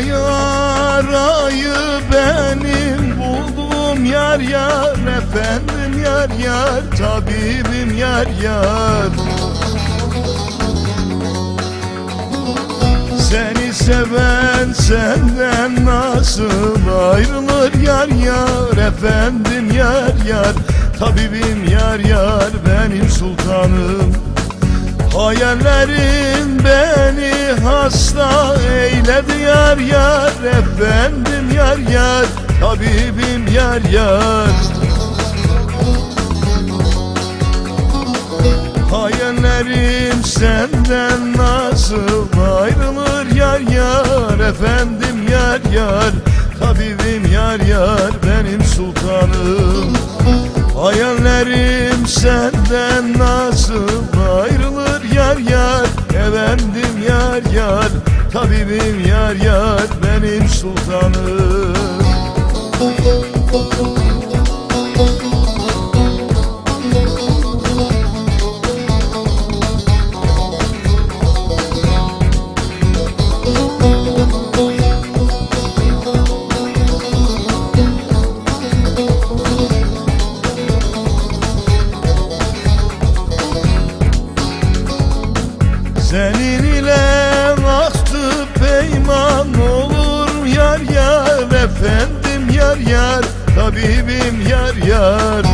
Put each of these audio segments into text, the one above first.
Yara yarayı benim buldum yar yar Efendim yar yar tabibim yar yar. Seni seven senden nasıl ayrılır yar yar Efendim yar yar tabibim yar yar benim sultanım. Hayallerin beni hasta eyledi yar yar Efendim yar yar tabibim yar yar. Hayallerim senden nasıl ayrılır yar yar Efendim yar yar tabibim yar yar benim sultanım. Hayallerim senden nasıl ayrılır yar yar Efendim tabibim yar yar benim sultanım Efendim yar yar tabibim yar yar.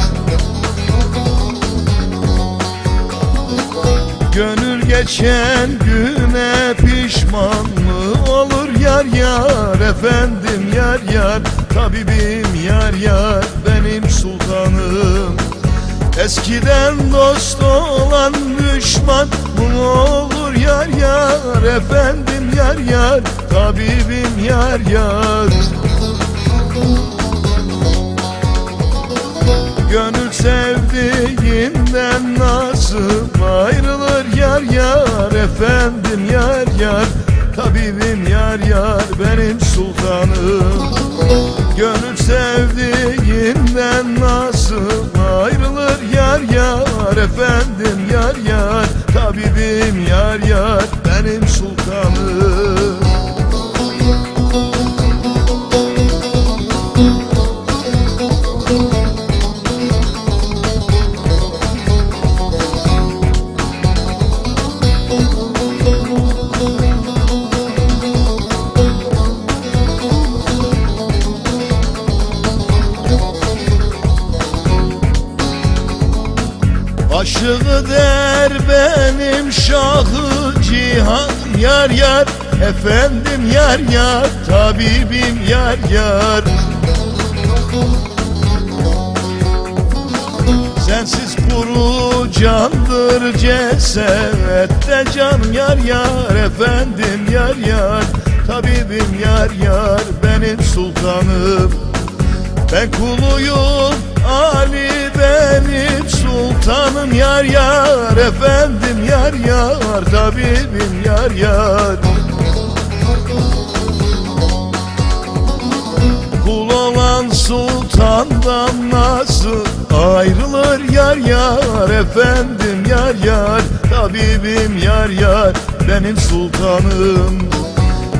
Gönül geçen güne pişman mı olur yar yar? Efendim yar yar tabibim yar yar. Benim sultanım. Eskiden dost olan düşman mı olur yar yar? Efendim yar yar tabibim yar yar Gönül sevdiğinden nasıl ayrılır yar yar Efendim yar yar tabibim yar yar benim sultanım. Gönül sevdiğinden nasıl ayrılır yar yar Efendim yar yar tabibim yar yar benim sultanım Aşığı der benim şahı cihan yar yar. Efendim yar yar tabibim yar yar. Sensiz kuru candır cesette can yar yar. Efendim yar yar tabibim yar yar. Benim sultanım ben kuluyum. Ali benim sultanım yar yar Efendim yar yar tabibim yar yar. Kul olan sultandan nasıl ayrılır yar yar Efendim yar yar tabibim yar yar benim sultanım.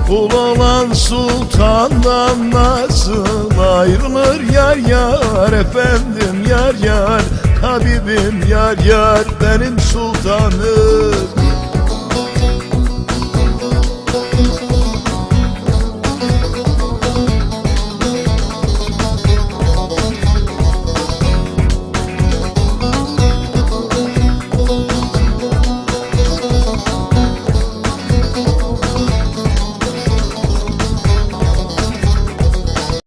Kul olan sultandan nasıl ayrılır yar yar Efendim yar yar Tabibim yar yar benim sultanım